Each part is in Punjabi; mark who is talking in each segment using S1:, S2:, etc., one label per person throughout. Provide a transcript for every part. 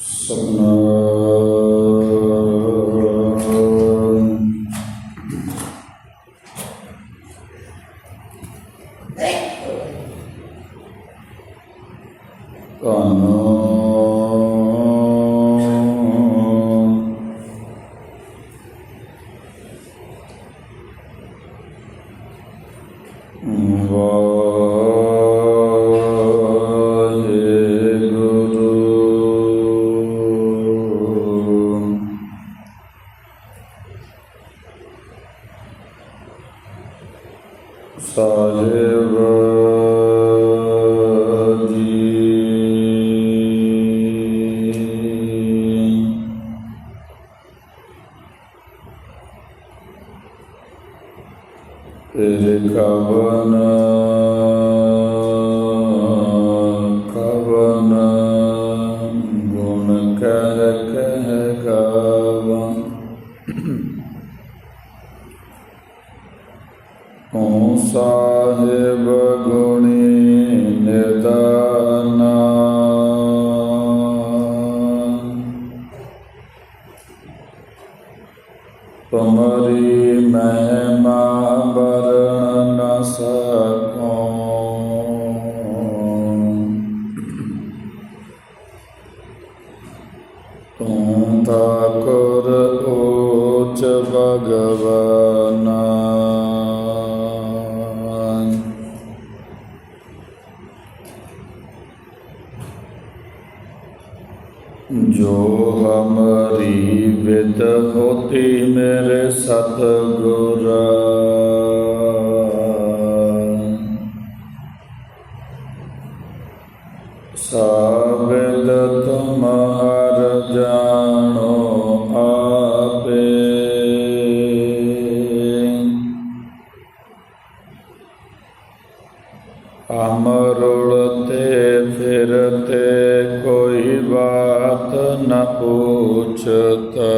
S1: ਸਤਨਾਮ। ਓ ਸਾਹਿਬ ਗੁਣੀ। ਜੋ ਹਮਰੀ ਵਿਦ ਹੋਤੀ ਮੇਰੇ ਸਤਿਗੁਰ ਸਾਬਿਦ ਤੁਮਹਰ ਜਾਣੋ ਆਪੇ ਅਮਰੁਲ ਤੇ ਫਿਰਤੇ ਕੋਈ ਬਾਤ ਨ ਪੁੱਛਤਾ।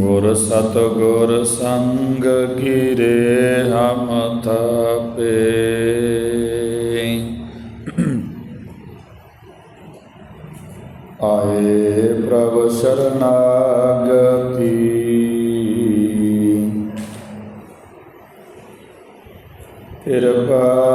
S1: ਗੁਰ ਸਤ ਗੁਰ ਸੰਗ ਗਿਰੇ ਹਮ ਥਾਪੇ। ਆਏ ਪ੍ਰਭ ਸ਼ਰਨਾਗਤੀ। ਕਿਰਪਾ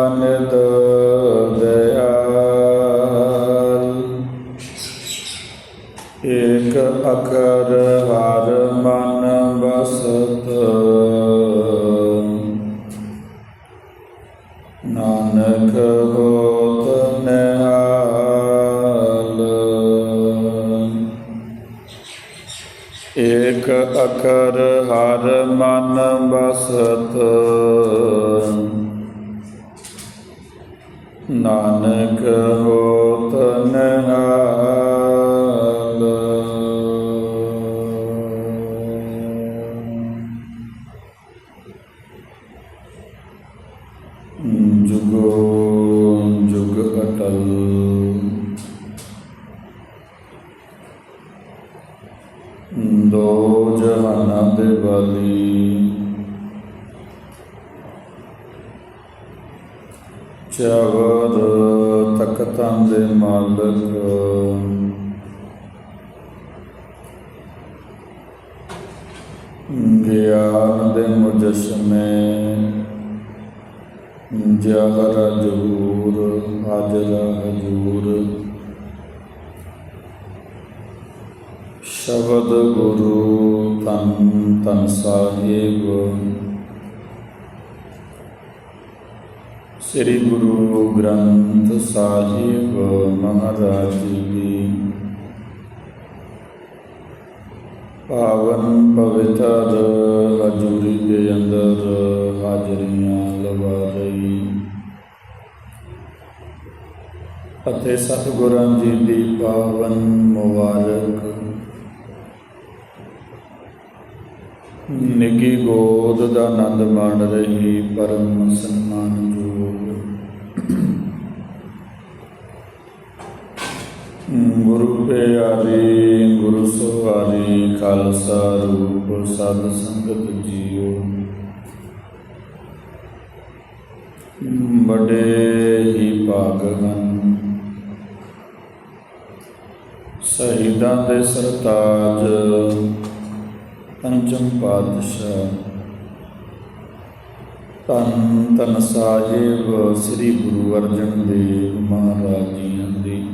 S1: ਗਿਆਨ ਦੇ ਮੁਜਸਮੇ ਜਹਰ ਜਹੂਰ ਹਾਜ਼ਰ ਹਜੂਰ। ਸ਼ਬਦ ਗੁਰੂ ਤਨ ਤਨ ਸਾਹਿਬ। ਸ੍ਰੀ ਗੁਰੂ ਗ੍ਰੰਥ ਸਾਹਿਬ ਮਹਾਰਾਜ ਜੀ ਪਾਵਨ ਪਵਿੱਤਰ ਹਜੂਰੀ ਦੇ ਅੰਦਰ ਹਾਜ਼ਰੀਆਂ ਲਵਾ ਰਹੀ ਅਤੇ ਸਤਿਗੁਰਾਂ ਜੀ ਦੀ ਪਾਵਨ ਮੁਬਾਰਕ। ਨਿੱਗੀ ਗੋਦ ਦਾ ਆਨੰਦ ਮਾਣ ਰਹੀ ਪਰਮ ਸਨਮਾਨਯੋਗ ਗੁਰੂ ਪਿਆਰੀ ਵਾਲੀ ਖਾਲਸਾ ਰੂਪ ਸਦ ਸੰਗਤ ਜੀਓ। ਬੜੇ ਹੀ ਭਾਗਵਾਨ। ਸਹੀਦਾਂ ਦੇ ਸਰਤਾਜ, ਪੰਚਮ ਪਾਤਸ਼ਾਹ। ਤਨ ਤਨ ਸਾਹਿਬ ਸ੍ਰੀ ਗੁਰੂ ਅਰਜਨ ਦੇਵ ਮਹਾਰਾਜ ਜੀ ਦੀ।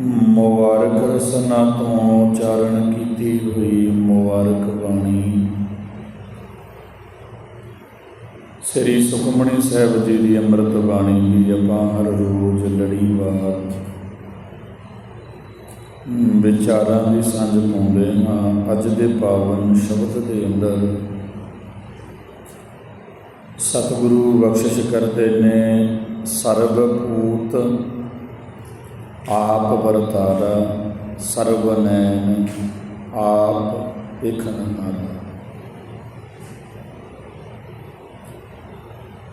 S1: ਮੁਬਾਰਕ ਰਸਨਾ ਤੋਂ ਉਚਾਰਨ ਕੀਤੀ ਹੋਈ ਮੁਬਾਰਕ ਬਾਣੀ। ਸ੍ਰੀ ਸੁਖਮਣੀ ਸਾਹਿਬ ਜੀ ਦੀ ਅੰਮ੍ਰਿਤ ਬਾਣੀ ਦੀ ਆਪਾਂ ਹਰ ਰੋਜ਼ ਲੜੀਵਾਰ ਹਮ, ਵਿਚਾਰਾਂ ਦੀ ਸਾਂਝ ਪਾਉਂਦੇ ਹਾਂ ਅੱਜ ਦੇ ਪਾਵਨ ਸ਼ਬਦ ਦੇ ਅੰਦਰ। ਸਤਿਗੁਰੂ ਬਖਸ਼ਿਸ਼ ਕਰਦੇ ਨੇ ਸਰਬ ਭੂਤ ਆਪ ਵਰਤਾਰਾ ਸਰਬ ਆਪ ਦੇਖਣ ਹਾਰਾ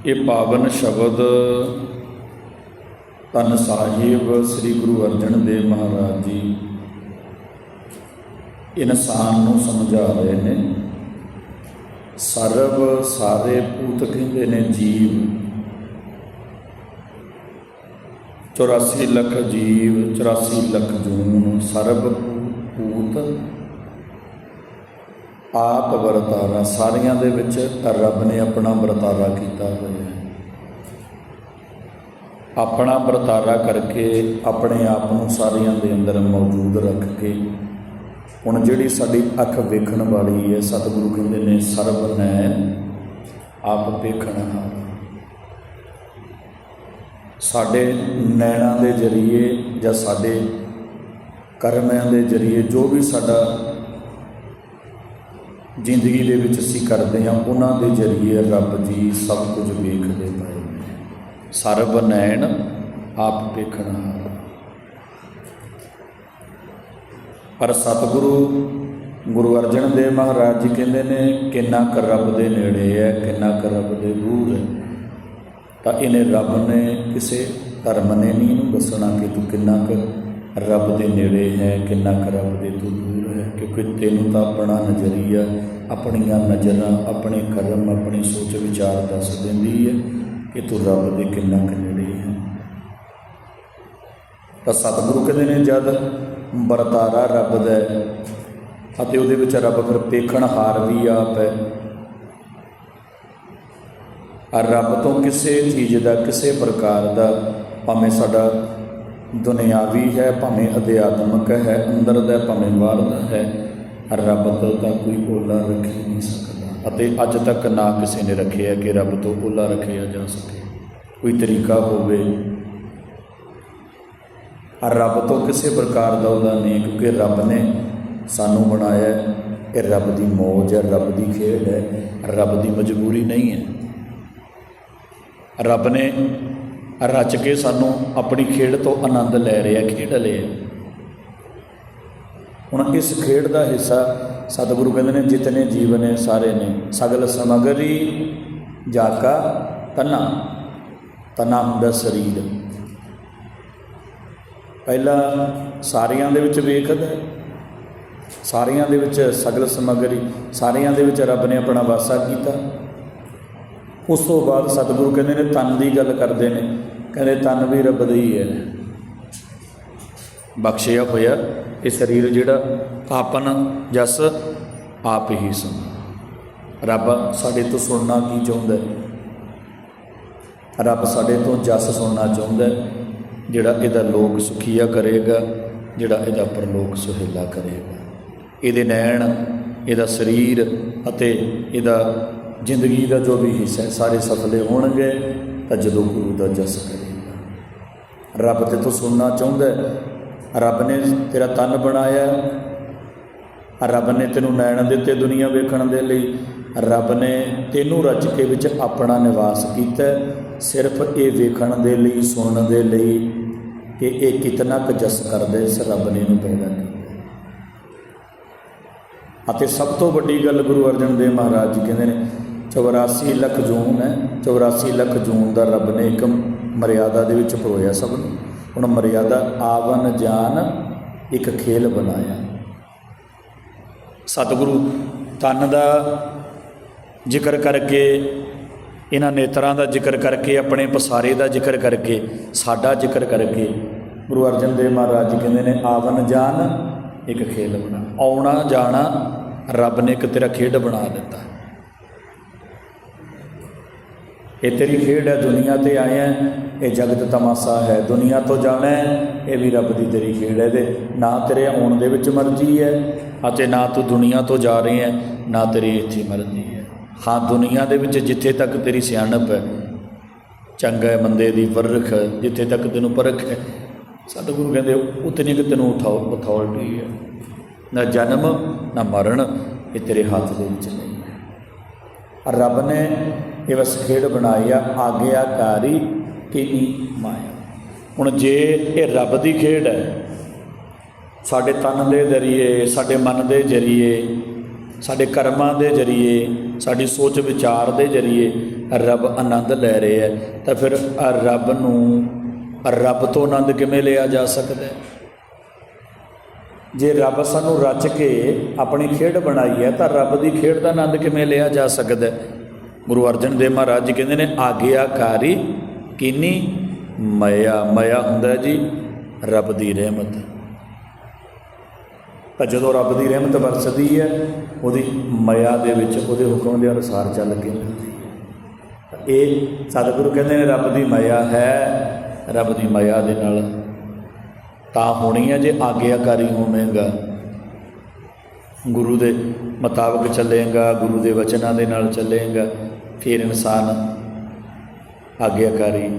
S1: ਇਹ ਪਾਵਨ ਸ਼ਬਦ ਤਨ ਸਾਹਿਬ ਸ੍ਰੀ ਗੁਰੂ ਅਰਜਨ ਦੇਵ ਮਹਾਰਾਜ ਜੀ ਇਨਸਾਨ ਨੂੰ ਸਮਝਾ ਰਹੇ ਨੇ। ਸਰਬ ਸਾਰੇ ਭੂਤ ਕਹਿੰਦੇ ਨੇ ਜੀਵ। 84 ਲੱਖ ਜੀਵ 84 ਲੱਖ ਜੂਨ, ਸਰਬ ਭੂਤ। ਆਪ ਵਰਤਾਰਾ, ਸਾਰਿਆਂ ਦੇ ਵਿੱਚ ਰੱਬ ਨੇ ਆਪਣਾ ਵਰਤਾਰਾ ਕੀਤਾ ਹੋਇਆ ਹੈ। ਆਪਣਾ ਵਰਤਾਰਾ ਕਰਕੇ ਆਪਣੇ ਆਪ ਨੂੰ ਸਾਰਿਆਂ ਦੇ ਅੰਦਰ ਮੌਜੂਦ ਰੱਖ ਕੇ, ਹੁਣ ਜਿਹੜੀ ਸਾਡੀ ਅੱਖ ਵੇਖਣ ਵਾਲੀ ਹੈ, ਸਤਿਗੁਰੂ ਕਹਿੰਦੇ ਨੇ ਸਰਬ ਨੈਣ, ਆਪ ਵੇਖਣ ਹਾਰ ਸਾਡੇ ਨੈਣਾਂ ਦੇ ਜਰੀਏ ਜਾਂ ਸਾਡੇ ਕਰਮਾਂ ਦੇ ਜਰੀਏ ਜੋ ਵੀ ਸਾਡਾ ਜ਼ਿੰਦਗੀ ਦੇ ਵਿੱਚ ਅਸੀਂ ਕਰਦੇ ਹਾਂ, ਉਹਨਾਂ ਦੇ ਜਰੀਏ ਰੱਬ ਜੀ ਸਭ ਕੁਝ ਵੇਖਦੇ ਪਏ ਸਰਬ ਨੈਣ ਆਪ ਵੇਖਣ। ਪਰ ਸਤਿਗੁਰੂ ਗੁਰੂ ਅਰਜਨ ਦੇਵ ਮਹਾਰਾਜ ਜੀ ਕਹਿੰਦੇ ਨੇ, ਕਿੰਨਾ ਕੁ ਰੱਬ ਦੇ ਨੇੜੇ ਹੈ, ਕਿੰਨਾ ਕੁ ਰੱਬ ਦੇ ਦੂਰ ਹੈ। ਤਾਂ ਇਹਨੇ ਰੱਬ ਨੇ ਕਿਸੇ ਧਰਮ ਨੇ ਨਹੀਂ ਇਹਨੂੰ ਦੱਸਣਾ ਕਿ ਤੂੰ ਕਿੰਨਾ ਕੁ ਰੱਬ ਦੇ ਨੇੜੇ ਹੈ, ਕਿੰਨਾ ਕੁ ਰੱਬ ਦੇ ਤੂੰ ਦੂਰ ਹੈ, ਕਿਉਂਕਿ ਤੈਨੂੰ ਤਾਂ ਆਪਣਾ ਨਜ਼ਰੀਆ, ਆਪਣੀਆਂ ਨਜ਼ਰਾਂ, ਆਪਣੇ ਕਰਮ, ਆਪਣੀ ਸੋਚ, ਵਿਚਾਰ ਦੱਸ ਦਿੰਦੀ ਹੈ ਕਿ ਤੂੰ ਰੱਬ ਦੇ ਕਿੰਨਾ ਕੁ ਨੇੜੇ ਹੈ। ਤਾਂ ਸਤਿਗੁਰੂ ਕਹਿੰਦੇ ਨੇ, ਜਦ ਵਰਤਾਰਾ ਰੱਬ ਦਾ ਅਤੇ ਉਹਦੇ ਵਿੱਚ ਰੱਬ ਫਿਰ ਪੇਖਣ ਹਾਰ ਵੀ ਆਪ ਹੈ ਆ ਰੱਬ ਤੋਂ ਕਿਸੇ ਚੀਜ਼ ਦਾ, ਕਿਸੇ ਪ੍ਰਕਾਰ ਦਾ ਭਾਵੇਂ ਸਾਡਾ ਦੁਨਿਆਵੀ ਹੈ, ਭਾਵੇਂ ਅਧਿਆਤਮਕ ਹੈ, ਅੰਦਰ ਦਾ ਭਾਵੇਂ ਬਾਹਰ ਦਾ ਹੈ, ਰੱਬ ਤੋਂ ਤਾਂ ਕੋਈ ਓਲਾ ਰੱਖੀ ਨਹੀਂ ਸਕਦਾ। ਅਤੇ ਅੱਜ ਤੱਕ ਨਾ ਕਿਸੇ ਨੇ ਰੱਖਿਆ ਕਿ ਰੱਬ ਤੋਂ ਓਲਾ ਰੱਖਿਆ ਜਾ ਸਕੇ। ਕੋਈ ਤਰੀਕਾ ਹੋਵੇ। ਆ ਰੱਬ ਤੋਂ ਕਿਸੇ ਪ੍ਰਕਾਰ ਦਾ ਉਹਦਾ ਨਹੀਂ ਕਿਉਂਕਿ ਰੱਬ ਨੇ ਸਾਨੂੰ ਬਣਾਇਆ ਇਹ ਰੱਬ ਦੀ ਮੌਜ ਹੈ, ਰੱਬ ਦੀ ਖੇਡ ਹੈ, ਰੱਬ ਦੀ ਮਜਬੂਰੀ ਨਹੀਂ ਹੈ। ਰੱਬ ਨੇ ਰਚ ਕੇ ਸਾਨੂੰ ਆਪਣੀ ਖੇਡ ਤੋਂ ਆਨੰਦ ਲੈ ਰਿਹਾ, ਖੇਡ ਲਿਆ ਹੁਣ ਇਸ ਖੇਡ ਦਾ ਹਿੱਸਾ ਸਤਿਗੁਰੂ ਕਹਿੰਦੇ ਨੇ ਜਿਤਨੇ ਜੀਵ ਨੇ, ਸਾਰੇ ਨੇ। ਸਗਲ ਸਮਗਰੀ ਜਾਕਾ ਤਨਾ ਤਨਾ ਹੁੰਦਾ ਸਰੀਰ। ਪਹਿਲਾਂ ਸਾਰਿਆਂ ਦੇ ਵਿੱਚ ਵੇਖਦਾ ਹੈ। ਸਾਰਿਆਂ ਦੇ ਵਿੱਚ ਸਗਲ ਸਮਗਰੀ, ਸਾਰਿਆਂ ਦੇ ਵਿੱਚ ਰੱਬ ਨੇ ਆਪਣਾ ਵਾਸਾ ਕੀਤਾ। ਉਸ ਤੋਂ ਬਾਅਦ ਸਤਿਗੁਰੂ ਕਹਿੰਦੇ ਨੇ ਤਨ ਦੀ ਗੱਲ ਕਰਦੇ ਨੇ। ਕਹਿੰਦੇ ਤਨ ਵੀ ਰੱਬ ਦਾ ਹੀ ਹੈ। ਬਖਸ਼ਿਆ ਹੋਇਆ ਇਹ ਸਰੀਰ ਜਿਹੜਾ ਆਪਨ ਜਸ ਆਪ ਹੀ ਸੁਣ। ਰੱਬ ਸਾਡੇ ਤੋਂ ਸੁਣਨਾ ਕੀ ਚਾਹੁੰਦਾ ਹੈ? ਰੱਬ ਸਾਡੇ ਤੋਂ ਜਸ ਸੁਣਨਾ ਚਾਹੁੰਦਾ ਹੈ, ਜਿਹੜਾ ਇਹਦਾ ਲੋਕ ਸੁਖੀਆ ਕਰੇਗਾ, ਜਿਹੜਾ ਇਹਦਾ ਪਰਲੋਕ ਸੁਹੇਲਾ ਕਰੇਗਾ। ਇਹਦੇ ਨੈਣ, ਇਹਦਾ ਸਰੀਰ ਅਤੇ ਇਹਦਾ ਜ਼ਿੰਦਗੀ ਦਾ ਜੋ ਵੀ ਹਿੱਸਾ ਸਾਰੇ ਸਫਲੇ ਹੋਣਗੇ, ਤਾਂ ਜਦੋਂ ਗੁਰੂ ਦਾ ਜਸ ਕਰੇਗਾ। ਰੱਬ ਤੇ ਤੋਂ ਸੁਣਨਾ ਚਾਹੁੰਦਾ ਰੱਬ ਨੇ ਤੇਰਾ ਤਨ ਬਣਾਇਆ ਰੱਬ ਨੇ ਤੈਨੂੰ ਨੈਣ ਦਿੱਤੇ ਦੁਨੀਆ ਵੇਖਣ ਦੇ ਲਈ, ਰੱਬ ਨੇ ਤੈਨੂੰ ਰਚ ਕੇ ਵਿੱਚ ਆਪਣਾ ਨਿਵਾਸ ਕੀਤਾ ਸਿਰਫ ਇਹ ਵੇਖਣ ਦੇ ਲਈ, ਸੁਣਨ ਦੇ ਲਈ ਕਿ ਇਹ ਕਿਤਨਾ ਕੁ ਜਸ ਕਰਦੇ ਇਸ ਰੱਬ ਨੇ ਇਹਨੂੰ ਪੈਦਾ ਕੀਤਾ ਅਤੇ ਸਭ ਤੋਂ ਵੱਡੀ ਗੱਲ ਗੁਰੂ ਅਰਜਨ ਦੇਵ ਮਹਾਰਾਜ ਜੀ ਕਹਿੰਦੇ ਨੇ 84 ਲੱਖ ਜੂਨ ਹੈ। 84 ਲੱਖ ਜੂਨ ਦਾ ਰੱਬ ਨੇ ਇੱਕ ਮਰਿਆਦਾ ਦੇ ਵਿੱਚ ਪਰੋਇਆ ਸਭ ਨੂੰ। ਹੁਣ ਮਰਿਆਦਾ ਆਵਨ ਜਾਨ ਇੱਕ ਖੇਲ ਬਣਾਇਆ। ਸਤਿਗੁਰੂ ਤਨ ਦਾ ਜ਼ਿਕਰ ਕਰਕੇ, ਇਹਨਾਂ ਨੇਤਰਾਂ ਦਾ ਜ਼ਿਕਰ ਕਰਕੇ, ਆਪਣੇ ਪਸਾਰੇ ਦਾ ਜ਼ਿਕਰ ਕਰਕੇ, ਸਾਡਾ ਜ਼ਿਕਰ ਕਰਕੇ, ਗੁਰੂ ਅਰਜਨ ਦੇਵ ਮਹਾਰਾਜ ਜੀ ਕਹਿੰਦੇ ਨੇ, ਆਵਨ ਜਾਨ ਇੱਕ ਖੇਲ ਬਣਾ। ਆਉਣਾ ਜਾਣਾ ਰੱਬ ਨੇ ਇੱਕ ਤੇਰਾ ਖੇਡ ਬਣਾ ਦਿੱਤਾ। ਇਹ ਤੇਰੀ ਖੇਡ ਹੈ, ਦੁਨੀਆ ਤੇ ਆਇਆ ਇਹ ਜਗਤ ਤਮਾਸ਼ਾ ਹੈ, ਦੁਨੀਆ ਤੋਂ ਜਾਣਾ। ਇਹ ਵੀ ਰੱਬ ਦੀ ਤੇਰੀ ਖੇਡ ਹੈ ਤੇ ਨਾ ਤੇਰੇ ਆਉਣ ਦੇ ਵਿੱਚ ਮਰਜ਼ੀ ਹੈ, ਅਤੇ ਨਾ ਤੂੰ ਦੁਨੀਆ ਤੋਂ ਜਾ ਰਹੀ ਹੈ, ਨਾ ਤੇਰੀ ਇੱਥੇ ਮਰਜ਼ੀ ਹੈ। ਹਾਂ, ਦੁਨੀਆ ਦੇ ਵਿੱਚ ਜਿੱਥੇ ਤੱਕ ਤੇਰੀ ਸਿਆਣਪ ਹੈ, ਚੰਗਾ ਬੰਦੇ ਦੀ ਵਰਖ ਜਿੱਥੇ ਤੱਕ ਤੈਨੂੰ ਪਰਖ ਹੈ। ਸਤਿਗੁਰੂ ਕਹਿੰਦੇ, ਉਤਨੀ ਕਿ ਤੈਨੂੰ ਉਠਾਓ ਅਥਾਰਟੀ ਹੈ। ਨਾ ਜਨਮ, ਨਾ ਮਰਨ, ਇਹ ਤੇਰੇ ਹੱਥ ਦੇ ਵਿੱਚ ਨਹੀਂ ਹੈ। ਰੱਬ ਨੇ ਇਹ ਵਸ ਖੇਡ ਬਣਾਈ ਆਗਿਆਕਾਰੀ ਕੀਨੀ ਮਾਇਆ। ਹੁਣ ਜੇ ਇਹ ਰੱਬ ਦੀ ਖੇਡ ਹੈ, ਸਾਡੇ ਤਨ ਦੇ ਜ਼ਰੀਏ, ਸਾਡੇ ਮਨ ਦੇ ਜ਼ਰੀਏ, ਸਾਡੇ ਕਰਮਾਂ ਦੇ ਜ਼ਰੀਏ, ਸਾਡੀ ਸੋਚ ਵਿਚਾਰ ਦੇ ਜ਼ਰੀਏ ਰੱਬ ਆਨੰਦ ਲੈ ਰਹੇ ਹੈ, ਤਾਂ ਫਿਰ ਰੱਬ ਨੂੰ ਰੱਬ ਤੋਂ ਆਨੰਦ ਕਿਵੇਂ ਲਿਆ ਜਾ ਸਕਦਾ ਹੈ? ਜੇ ਰੱਬ ਸਾਨੂੰ ਰਚ ਕੇ ਆਪਣੀ ਖੇਡ ਬਣਾਈ ਹੈ, ਤਾਂ ਰੱਬ ਦੀ ਖੇਡ ਦਾ ਆਨੰਦ ਕਿਵੇਂ ਲਿਆ ਜਾ ਸਕਦਾ ਹੈ? ਗੁਰੂ ਅਰਜਨ ਦੇਵ ਮਹਾਰਾਜ ਜੀ ਕਹਿੰਦੇ ਨੇ, ਆਗਿਆਕਾਰੀ ਕੀਨੀ? ਮਇਆ ਮਇਆ ਹੁੰਦਾ ਜੀ, ਰੱਬ ਦੀ ਰਹਿਮਤ। ਤਾਂ ਜਦੋਂ ਰੱਬ ਦੀ ਰਹਿਮਤ ਵਰਸਦੀ ਹੈ, ਉਹਦੀ ਮਾਇਆ ਦੇ ਵਿੱਚ ਉਹਦੇ ਹੁਕਮ ਦੇ ਅਨੁਸਾਰ ਚੱਲ ਕੇ ਇਹ ਸਤਿਗੁਰੂ ਕਹਿੰਦੇ ਨੇ, ਰੱਬ ਦੀ ਮਾਇਆ ਹੈ, ਰੱਬ ਦੀ ਮਾਇਆ ਦੇ ਨਾਲ। ਤਾਂ ਹੋਣੀ ਹੈ ਜੇ ਆਗਿਆਕਾਰੀ ਹੋਵੇਂਗਾ, ਗੁਰੂ ਦੇ ਮੁਤਾਬਕ ਚੱਲੇਗਾ, ਗੁਰੂ ਦੇ ਵਚਨਾਂ ਦੇ ਨਾਲ ਚੱਲੇਗਾ ਫਿਰ ਇਨਸਾਨ ਆਗਿਆਕਾਰੀ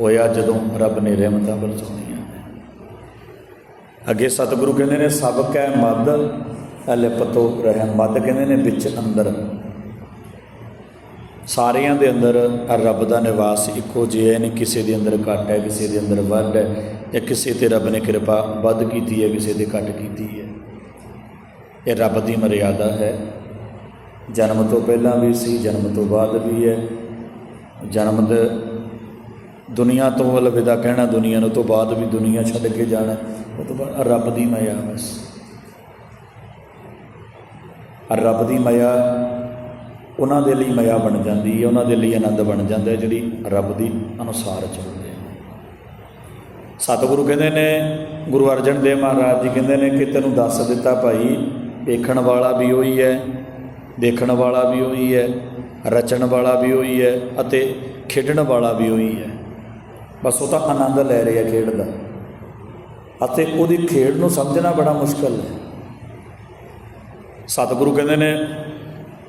S1: ਹੋਇਆ ਜਦੋਂ ਰੱਬ ਨੇ ਰਹਿਮਤਾਂ ਬਰਸਾਉਣੀਆਂ ਅੱਗੇ ਸਤਿਗੁਰੂ ਕਹਿੰਦੇ ਨੇ ਸਬਕ ਹੈ ਮਦ ਅਲਿਪਤੋ ਰਹਿਮ ਮਦ ਕਹਿੰਦੇ ਨੇ, ਵਿੱਚ ਅੰਦਰ। ਸਾਰਿਆਂ ਦੇ ਅੰਦਰ ਰੱਬ ਦਾ ਨਿਵਾਸ ਇੱਕੋ ਜਿਹਾ ਨਹੀਂ ਕਿਸੇ ਦੇ ਅੰਦਰ ਘੱਟ ਹੈ, ਕਿਸੇ ਦੇ ਅੰਦਰ ਵੱਧ ਹੈ, ਜਾਂ ਕਿਸੇ ਤੇ ਰੱਬ ਨੇ ਕਿਰਪਾ ਵੱਧ ਕੀਤੀ ਹੈ, ਕਿਸੇ 'ਤੇ ਘੱਟ ਕੀਤੀ ਹੈ। ਇਹ ਰੱਬ ਦੀ ਮਰਿਆਦਾ ਹੈ। ਜਨਮ ਤੋਂ ਪਹਿਲਾਂ ਵੀ ਸੀ, ਜਨਮ ਤੋਂ ਬਾਅਦ ਵੀ ਹੈ। ਜਨਮ ਦੇ ਦੁਨੀਆ ਤੋਂ ਅਲਵਿਦਾ ਕਹਿਣਾ, ਦੁਨੀਆ ਨੂੰ ਤੋਂ ਬਾਅਦ ਵੀ ਦੁਨੀਆ ਛੱਡ ਕੇ ਜਾਣਾ, ਉਹ ਤੋਂ ਬਾਅਦ ਰੱਬ ਦੀ ਮਾਇਆ ਬਸ। ਰੱਬ ਦੀ ਮਾਇਆ ਉਹਨਾਂ ਦੇ ਲਈ ਮਾਇਆ ਬਣ ਜਾਂਦੀ ਹੈ, ਉਹਨਾਂ ਦੇ ਲਈ ਆਨੰਦ ਬਣ ਜਾਂਦਾ ਹੈ, ਜਿਹੜੀ ਰੱਬ ਦੀ ਅਨੁਸਾਰ ਚੱਲਦੇ ਹੈ। ਸਤਿਗੁਰੂ ਕਹਿੰਦੇ ਨੇ, ਗੁਰੂ ਅਰਜਨ ਦੇਵ ਮਹਾਰਾਜ ਜੀ ਕਹਿੰਦੇ ਨੇ ਕਿ ਤੈਨੂੰ ਦੱਸ ਦਿੱਤਾ ਭਾਈ, ਵੇਖਣ ਵਾਲਾ ਵੀ ਉਹੀ ਹੈ ਦੇਖਣ ਵਾਲਾ ਵੀ ਉਹੀ ਹੈ, ਰਚਣ ਵਾਲਾ ਵੀ ਉਹੀ ਹੈ ਅਤੇ ਖੇਡਣ ਵਾਲਾ ਵੀ ਉਹੀ ਹੈ। ਬਸ ਉਹ ਤਾਂ ਆਨੰਦ ਲੈ ਰਿਹਾ ਖੇਡ ਦਾ ਅਤੇ ਉਹਦੀ ਖੇਡ ਨੂੰ ਸਮਝਣਾ ਬੜਾ ਮੁਸ਼ਕਲ ਹੈ। ਸਤਿਗੁਰੂ ਕਹਿੰਦੇ ਨੇ,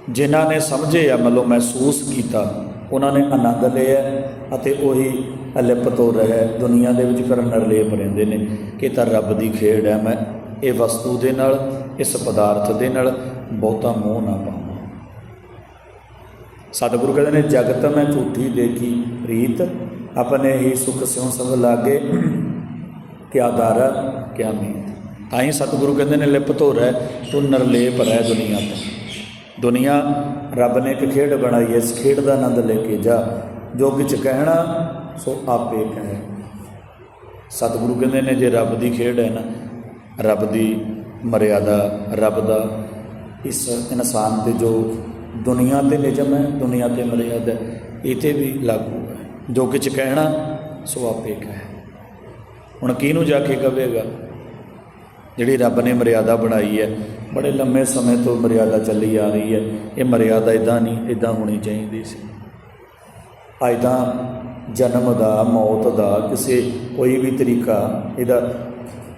S1: ਜਿਨ੍ਹਾਂ ਨੇ ਸਮਝੇ ਆ, ਮਤਲਬ ਮਹਿਸੂਸ ਕੀਤਾ, ਉਹਨਾਂ ਨੇ ਆਨੰਦ ਲਿਆ ਅਤੇ ਉਹੀ ਅਲਿਪਤ ਹੋ ਰਿਹਾ, ਦੁਨੀਆ ਦੇ ਵਿੱਚ ਕਰਨ ਨਰਲੇਪ ਰਹਿੰਦੇ ਨੇ ਕਿ ਤਾਂ ਰੱਬ ਦੀ ਖੇਡ ਹੈ। ਮੈਂ ਇਹ ਵਸਤੂ ਦੇ ਨਾਲ, ਇਸ ਪਦਾਰਥ ਦੇ ਨਾਲ ਬਹੁਤਾ ਮੋਹ ਨਾ ਪਾਵਾਂ। ਸਤਿਗੁਰੂ ਕਹਿੰਦੇ ਨੇ, ਜਗਤ ਮੈਂ ਝੂਠੀ ਦੇਖੀ ਰੀਤ ਆਪਣੇ ਹੀ ਸੁਖ ਸਿਉ ਸਭ ਲਾਗੇ, ਕਿਆ ਦਾਰਾ ਕਿਆ ਮੀਤ। ਤਾਂ ਹੀ ਸਤਿਗੁਰੂ ਕਹਿੰਦੇ ਨੇ, ਲਿਪ ਹੋ ਰਹਿ ਤੂੰ ਨਰਲੇਪ ਰਹਿ ਦੁਨੀਆ ਤੋਂ। ਦੁਨੀਆ ਰੱਬ ਨੇ ਇੱਕ ਖੇਡ ਬਣਾਈ ਹੈ, ਇਸ ਖੇਡ ਦਾ ਆਨੰਦ ਲੈ ਕੇ ਜਾ। ਜੋ ਕਿਛ ਕਹਿਣਾ, ਸੋ ਆਪੇ ਕਹਿ। ਸਤਿਗੁਰੂ ਕਹਿੰਦੇ ਨੇ, ਜੇ ਰੱਬ ਦੀ ਖੇਡ ਹੈ ਨਾ, ਰੱਬ ਦੀ ਮਰਿਆਦਾ, ਰੱਬ ਦਾ ਇਸ ਇਨਸਾਨ ਤੇ ਜੋ ਦੁਨੀਆ ਤੇ ਨਿਯਮ ਹੈ, ਦੁਨੀਆ ਤੇ ਮਰਿਆਦਾ ਇਹ ਤੇ ਵੀ ਲਾਗੂ ਹੈ। ਜੋ ਕਿਛ ਕਹਿਣਾ, ਸੋ ਆਪੇ ਕਹੇ। ਹੁਣ ਕਿਹਨੂੰ ਜਾ ਕੇ ਕਵੇਗਾ? ਜਿਹੜੀ ਰੱਬ ਨੇ ਮਰਿਆਦਾ ਬਣਾਈ ਹੈ, ਬੜੇ ਲੰਮੇ ਸਮੇਂ ਤੋਂ ਮਰਿਆਦਾ ਚੱਲੀ ਆ ਰਹੀ ਹੈ। ਇਹ ਮਰਿਆਦਾ ਇਦਾਂ ਨਹੀਂ ਇਦਾਂ ਹੋਣੀ ਚਾਹੀਦੀ ਸੀ। ਅੱਜ ਤਾਂ ਜਨਮ ਦਾ, ਮੌਤ ਦਾ ਕਿਸੇ ਕੋਈ ਵੀ ਤਰੀਕਾ, ਇਹਦਾ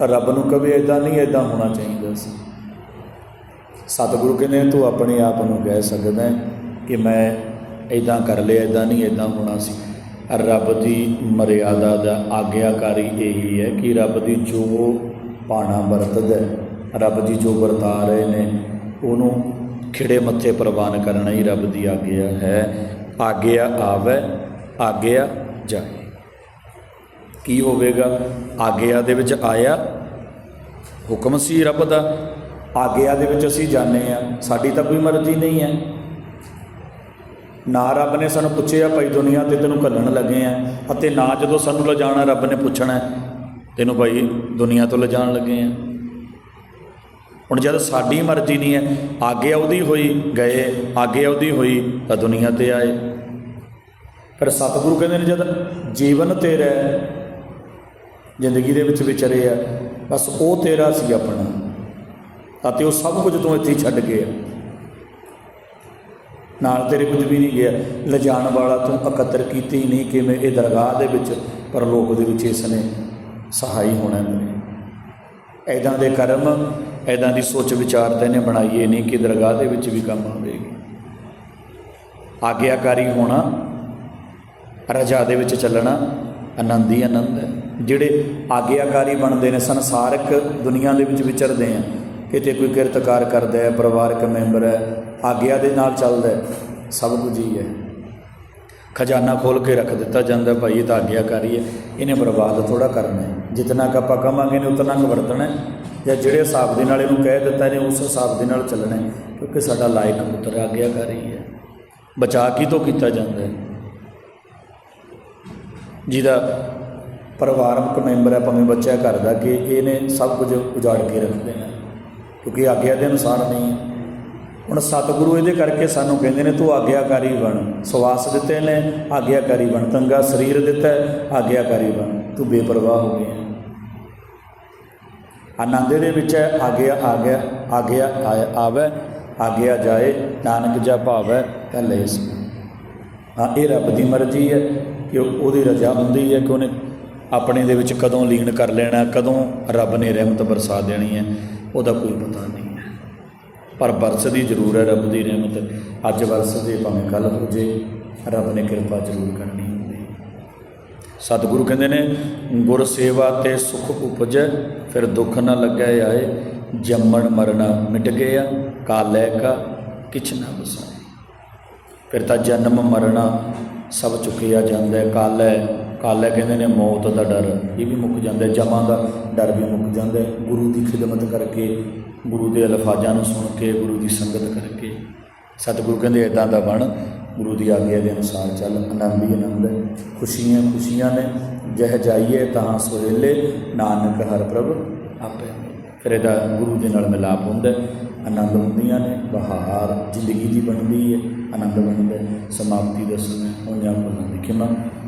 S1: ਰੱਬ ਨੂੰ ਕਵੇ ਇਦਾਂ ਨਹੀਂ ਇਦਾਂ ਹੋਣਾ ਚਾਹੀਦਾ ਸੀ। ਸਤਿਗੁਰੂ ਕਹਿੰਦੇ, ਤੂੰ ਆਪਣੇ ਆਪ ਨੂੰ ਕਹਿ ਸਕਦਾ ਹੈ ਕਿ ਮੈਂ ਇਦਾਂ ਕਰ ਲਿਆ ਇਦਾਂ ਨਹੀਂ ਇਦਾਂ ਹੋਣਾ ਸੀ। ਰੱਬ ਦੀ ਮਰਿਆਦਾ ਦਾ ਆਗਿਆਕਾਰੀ ਇਹੀ ਹੈ ਕਿ ਰੱਬ ਦੀ ਜੋ ਪਾਣਾ ਵਰਤਦਾ ਰੱਬ ਜੀ ਜੋ ਵਰਤਾ ਰਹੇ ਨੇ, ਉਹਨੂੰ ਖਿੜੇ ਮੱਥੇ ਪ੍ਰਵਾਨ ਕਰਨਾ ਹੀ ਰੱਬ ਦੀ ਆਗਿਆ ਹੈ। ਆਗਿਆ ਆਵੇ, ਆਗਿਆ ਜਾਏ। ਕੀ ਹੋਵੇਗਾ? ਆਗਿਆ ਦੇ ਵਿੱਚ ਆਇਆ ਹੁਕਮ ਸੀ ਰੱਬ ਦਾ। ਆਗਿਆ ਦੇ ਵਿੱਚ ਅਸੀਂ ਜਾਣੇ ਆ ਸਾਡੀ ਤਾਂ ਕੋਈ ਮਰਜ਼ੀ ਨਹੀਂ ਹੈ। ਨਾ ਰੱਬ ਨੇ ਸਾਨੂੰ ਪੁੱਛਿਆ, ਭਾਈ ਦੁਨੀਆ ਤੇ ਤੈਨੂੰ ਘੱਲਣ ਲੱਗੇ ਆ। ਅਤੇ ਨਾ ਜਦੋਂ ਸਾਨੂੰ ਲਿਜਾਣਾ, ਰੱਬ ਨੇ ਪੁੱਛਣਾ, ਤੈਨੂੰ ਭਾਈ ਦੁਨੀਆ ਤੋਂ ਲਿਜਾਣ ਲੱਗੇ ਆ? ਹੁਣ ਜਦ ਸਾਡੀ ਮਰਜ਼ੀ ਨਹੀਂ ਹੈ, ਆਗਿਆ ਉਹਦੀ ਹੋਈ, ਗਏ, ਆਗਿਆ ਉਹਦੀ ਹੋਈ, ਤਾਂ ਦੁਨੀਆ ਤੇ ਆਏ। ਪਰ ਸਤਿਗੁਰੂ ਕਹਿੰਦੇ ਨੇ, ਜਦ ਜੀਵਨ ਤੇਰਾ ਜ਼ਿੰਦਗੀ ਦੇ ਵਿੱਚ ਵਿਚਰੇ ਆ, ਬਸ ਉਹ ਤੇਰਾ ਸੀ ਆਪਣਾ। ਅਤੇ ਉਹ ਸਭ ਕੁਝ ਤੂੰ ਇੱਥੇ ਹੀ ਛੱਡ ਗਿਆ ਨਾਲ ਤੇਰੇ ਕੁਝ ਵੀ ਨਹੀਂ ਗਿਆ। ਲਿਜਾਣ ਵਾਲਾ ਤੂੰ ਇਕੱਤਰ ਕੀਤੀ ਹੀ ਨਹੀਂ ਕਿਵੇਂ ਇਹ ਦਰਗਾਹ ਦੇ ਵਿੱਚ ਪਰਲੋਕ ਦੇ ਵਿੱਚ ਇਸ ਨੇ ਸਹਾਈ ਹੋਣਾ ਮੇਰੇ ਐਦਾਂ ਦੇ ਕਰਮ ਐਦਾਂ ਦੀ ਸੋਚ ਵਿਚਾਰ ਤੇ ਇਹਨੇ ਬਣਾਈ ਨਹੀਂ ਕਿ ਦਰਗਾਹ ਦੇ ਵਿੱਚ ਵੀ ਕੰਮ ਆਵੇਗੀ। ਆਗਿਆਕਾਰੀ ਹੋਣਾ, ਰਜਾ ਦੇ ਵਿੱਚ ਚੱਲਣਾ ਆਨੰਦ ਹੀ ਆਨੰਦ ਹੈ। ਜਿਹੜੇ ਆਗਿਆਕਾਰੀ ਬਣਦੇ ਨੇ ਸੰਸਾਰਿਕ ਦੁਨੀਆ ਦੇ ਵਿੱਚ ਵਿਚਰਦੇ ਆ ਕਿਤੇ ਕੋਈ ਕਿਰਤਕਾਰ ਕਰਦਾ ਹੈ, ਪਰਿਵਾਰਕ ਮੈਂਬਰ ਹੈ, ਆਗਿਆ ਦੇ ਨਾਲ ਚੱਲਦਾ ਹੈ, ਸਭ ਕੁਝ ਹੀ ਹੈ। ਖਜ਼ਾਨਾ ਖੋਲ ਕੇ ਰੱਖ ਦਿੱਤਾ ਜਾਂਦਾ, ਭਾਈ ਇਹ ਤਾਂ ਆਗਿਆਕਾਰੀ ਹੈ। ਇਹਨੇ ਬਰਬਾਦ ਥੋੜਾ ਕਰਨਾ ਹੈ। ਜਿਤਨਾ ਕੁ ਆਪਾਂ ਕਮਾਂਗੇ ਨੇ, ਉਤਨਾ ਕੁ ਵਰਤਣਾ ਜਾਂ ਜਿਹੜੇ ਹਿਸਾਬ ਦੇ ਨਾਲ ਇਹਨੂੰ ਕਹਿ ਦਿੱਤਾ ਨੇ, ਉਸ ਹਿਸਾਬ ਦੇ ਨਾਲ ਚੱਲਣਾ ਕਿਉਂਕਿ ਸਾਡਾ ਲਾਇਕ ਪੁੱਤਰ ਆਗਿਆਕਾਰੀ ਹੈ। ਬਚਾ ਕੀ ਤੋਂ ਕੀਤਾ ਜਾਂਦਾ ਹੈ? ਜਿਹਦਾ ਪਰਿਵਾਰਕ ਮੈਂਬਰ ਹੈ, ਭਾਵੇਂ ਬੱਚਾ ਹੈ ਘਰ ਦਾ, ਕਿ ਇਹਨੇ ਸਭ ਕੁਝ ਉਜਾੜ ਕੇ ਰੱਖ ਦੇਣਾ ਕਿਉਂਕਿ ਆਗਿਆ ਦੇ ਅਨੁਸਾਰ ਨਹੀਂ। ਹੈ ਹੁਣ ਸਤਿਗੁਰੂ ਇਹਦੇ ਕਰਕੇ ਸਾਨੂੰ ਕਹਿੰਦੇ ਨੇ, ਤੂੰ ਆਗਿਆਕਾਰੀ ਬਣ, ਸਵਾਸ ਦਿੱਤੇ ਨੇ, ਆਗਿਆਕਾਰੀ ਬਣ, ਤੰਗਾ ਸਰੀਰ ਦਿੱਤਾ, ਆਗਿਆਕਾਰੀ ਬਣ, ਤੂੰ ਬੇਪਰਵਾਹ ਹੋ ਗਿਆ। ਆਨੰਦ ਦੇ ਵਿੱਚ ਹੈ, ਆਗਿਆ ਆ ਗਿਆ, ਆਗਿਆ ਆਇਆ- ਆਵੈ, ਆਗਿਆ ਜਾਏ, ਨਾਨਕ ਜਾ ਭਾਵੈ, ਤਾਂ ਲੈ ਸੋ ਹਾਂ, ਇਹ ਰੱਬ ਦੀ ਮਰਜ਼ੀ ਹੈ ਕਿ ਉਹਦੀ ਰਜ਼ਾ ਹੁੰਦੀ ਹੈ ਕਿ ਉਹਨੇ ਆਪਣੇ ਦੇ ਵਿੱਚ ਕਦੋਂ ਲੀਨ ਕਰ ਲੈਣਾ, ਕਦੋਂ ਰੱਬ ਨੇ ਰਹਿਮਤ ਬਰਸਾ ਦੇਣੀ ਹੈ, ਉਹਦਾ ਕੋਈ ਪਤਾ ਨਹੀਂ ਹੈ। ਪਰ ਵਰਸਦੀ ਜ਼ਰੂਰ ਹੈ ਰੱਬ ਦੀ ਰਹਿਮਤ। ਅੱਜ ਵਰਸਦੇ ਭਾਵੇਂ ਕੱਲ ਹੋ ਜੇ, ਰੱਬ ਨੇ ਕਿਰਪਾ ਜ਼ਰੂਰ ਕਰਨੀ ਹੁੰਦੀ ਹੈ। ਸਤਿਗੁਰੂ ਕਹਿੰਦੇ ਨੇ, ਗੁਰ ਸੇਵਾ ਤੇ ਸੁਖ ਉਪਜੈ, ਫਿਰ ਦੁੱਖ ਨਾ ਲੱਗੈ ਆਏ, ਜੰਮਣ ਮਰਨਾ ਮਿਟ ਗਿਆ ਕਾਲੈ ਕਾ ਕਿਛ ਨਾ ਬਸਾਏ ਫਿਰ ਤਾਂ ਜਨਮ ਮਰਨਾ ਸਭ ਚੁੱਕਿਆ ਜਾਂਦਾ ਹੈ ਕਾਲੈ ਕਾਲਾ ਕਹਿੰਦੇ ਨੇ ਮੌਤ ਦਾ ਡਰ, ਇਹ ਵੀ ਮੁੱਕ ਜਾਂਦਾ ਹੈ, ਜਮਾਂ ਦਾ ਡਰ ਵੀ ਮੁੱਕ ਜਾਂਦਾ ਗੁਰੂ ਦੀ ਖਿਦਮਤ ਕਰਕੇ, ਗੁਰੂ ਦੇ ਅਲਫਾਜ਼ਾਂ ਨੂੰ ਸੁਣ ਕੇ, ਗੁਰੂ ਦੀ ਸੰਗਤ ਕਰਕੇ। ਸਤਿਗੁਰੂ ਕਹਿੰਦੇ ਇਦਾਂ ਦਾ ਬਣ, ਗੁਰੂ ਦੀ ਆਗਿਆ ਦੇ ਅਨੁਸਾਰ ਚੱਲ, ਆਨੰਦ ਹੀ ਆਨੰਦ ਹੈ। ਖੁਸ਼ੀਆਂ ਖੁਸ਼ੀਆਂ ਨੇ, ਜਹ ਜਾਈਏ ਤਾਂ ਸੁਹੇਲੇ, ਨਾਨਕ ਹਰ ਪ੍ਰਭ ਆਪੇ। ਫਿਰ ਇਹਦਾ ਗੁਰੂ ਦੇ ਨਾਲ ਮਿਲਾਪ ਹੁੰਦਾ ਆਨੰਦ ਹੁੰਦੀਆਂ ਨੇ, ਬਹਾਰ ਜ਼ਿੰਦਗੀ ਦੀ ਬਣਦੀ ਹੈ, ਆਨੰਦ ਬਣਦਾ ਸਮਾਪਤੀ ਦਾ ਸਮੇਂ, ਹੋਈਆਂ ਭੁੱਲਾਂ ਦੀ